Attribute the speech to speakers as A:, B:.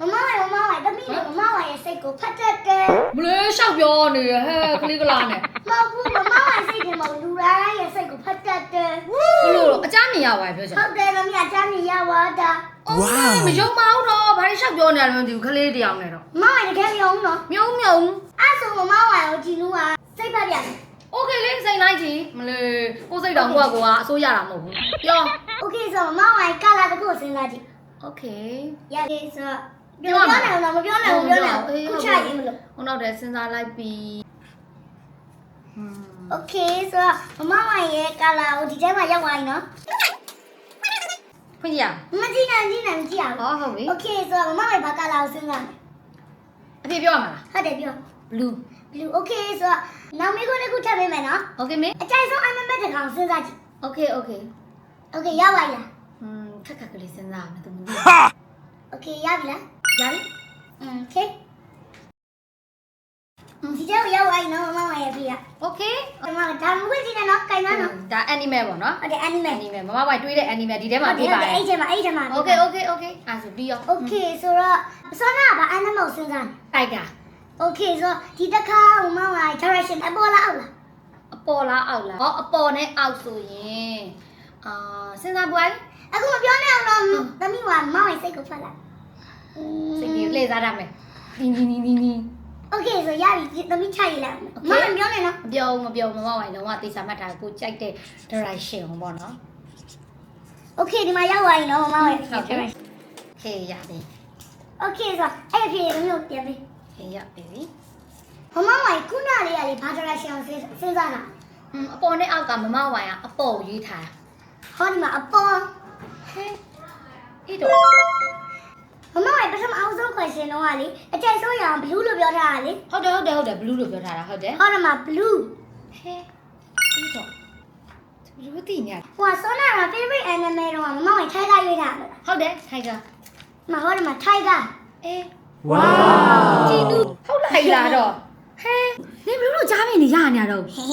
A: မမဝိုင်မမဝိုင်တမီးမမဝိုင်ရဲ့စိတ်ကိုဖတ်တတ်တယ်
B: မလေးရှောက်ပြောနေရဟဲ့ကလေးကလာနဲ့
A: မဟုတ်ဘူးမမဝိုင်စိတ်ထဲမှာလူတိုင်းရဲ့စိတ်ကိုဖတ်တတ်တယ်
B: ဘလို့တော့အကြမ်းနေရပါပြောချင်
A: ဟုတ်တယ်မမအချမ်းနေရပါတာ
B: ဝါမယုံမအောင်တော့ဘာလို့ရှောက်ပြောနေရလဲမသိဘူးကလေးတယောက်နဲ့တော့
A: မမဝိုင်တကယ်ပြောင်းနော်
B: မြုံမြုံ
A: အဲ့ဆိုမမဝိုင်ကိုကြည့်လို့ကစိတ်ဖတ်ပြန်တယ်
B: โอเคလေးစိတ်လိုက်ကြည့်မလေးကိုစိတ်တော်ကိုကကိုကအစိုးရတာမဟုတ်ဘူးပြော
A: โอเคဆိုမမဝိုင်ကလာတခုစဉ်းစားကြည့်
B: โอเค
A: ရတယ်ဆို ပြောနိုင်အောင်မပြောနိုင်ဘူးပြောနိုင်ဘူးခုချရင်မလို့
B: ဟိုနောက်တည်းစဉ်းစားလိုက်ပြီးอืม
A: โอเคဆိုတော့မမဝိုင်ရဲ့ကလာကိုဒီထဲမှာရောက်သွားပြီနော်
B: ဖွင့်ကြည့်ရ
A: မကြည့်နိုင်ကြည့်နိုင်မကြည့်အောင်
B: ဟောဟုတ်ပြီ
A: โอเคဆိုတော့မမဝိုင်ဘာကလာကိုစဉ်းစားမယ်
B: အဖေပြောရမှာလား
A: ဟုတ်တယ်ပြော
B: blue
A: blue okay ဆိုတော့နောက်မေးခွန်းတစ်ခုထပ်ပေးမယ်နော်
B: โอเคမေ
A: အကြိုက်ဆုံး MMS တစ်ကောင်စဉ်းစားကြည့်
B: โอเคโอเค
A: okay ရပါပြီလား
B: อืมခက်ခက်ကလေးစဉ်းစားရမယ်သူမသိ
A: okay ရပြီလား
B: ရပြီ
A: อืม okay ဒီကြောက်ရောက်သွားပြီနော် Dale. Okay. Si
B: ya voy a guay,
A: no, mamá, voy a pillar. Okay. Mamá, da muy bien, ¿no? Caina, ¿no?
B: ဒါ animal ပေါ့နော်
A: Okay, anime. animal
B: မမဝိုင်တွေးတဲ့ animal ဒီထဲမှာ Okay, ပြပါတ
A: okay,
B: ယ် ahí se va, ahí se va. Okay okay okay အဲဒါဆိုပြီးရော
A: Okay, so la zona va animal sin gan.
B: တိုက်တာ
A: Okay, so di ta ka u ma wa direction a bola au la.
B: အပေါ်လားအောက်လားဟောအပေါ်နဲ့အောက်ဆိုရင်အာစဉ်းစားပွို
A: င်း Aku ma pyo ne au lo, tami wa ma wa sai ko phat la.
B: စိတ်ကြီးလှည့်စားရမယ်နင်းနင်းနင်းနင်းနင်း
A: okay ဆိုရပြီသမီးချရည်လိုက်မမပြောနေနော်
B: မပြောဘူးမပြောဘူးမမဝိုင်လုံးဝတေချာမှတ်ထားကိုကြိုက်တဲ့ direction ပေါ့နော်
A: okay ဒီမှာရောက်သွားပြီနော်မမဝိုင်
B: ဟုတ်ကဲ့ခေရပြီ
A: okay ဆိုအဲ့အဖေသမီးကိုပြန်ပေး
B: ခေရပြီ
A: မမဝိုင်ခုနလေးကလေဘာ direction ကိုစဉ်းစဉ်းစားတာ
B: อืมအပေါ်နဲ့အောက်ကမမဝိုင်ကအပေါ်ရေးထား
A: ဟောဒီမှာအပေါ်
B: ဟဲအဲ့တော့
A: မမဝိုင်ပထမ အောင်ဆုံး question တော့ကလေအကြိုက်ဆုံးရအောင် blue လို့ပြောထားတာလေ
B: ဟုတ်တယ်ဟုတ်တယ်ဟုတ်တယ် blue လို့ပြောထားတာဟုတ်တယ်
A: ဟောဒီမှာ blue
B: ဟဲအဲ့တော့ဘယ်လိုသိနေရ
A: ဟိုကစောနာက favorite animal တော့မမဝိုင် tiger ရွေးထားတယ်
B: ဟုတ်တယ် tiger
A: မဟောဒီမှာ tiger
B: အေး
C: Wow.
B: ကြည့်လူဟုတ်လိုက်လားတော့ဟဲနင်ဘယ်လိုကြားမိနေရနေရတော့
A: ဟဲ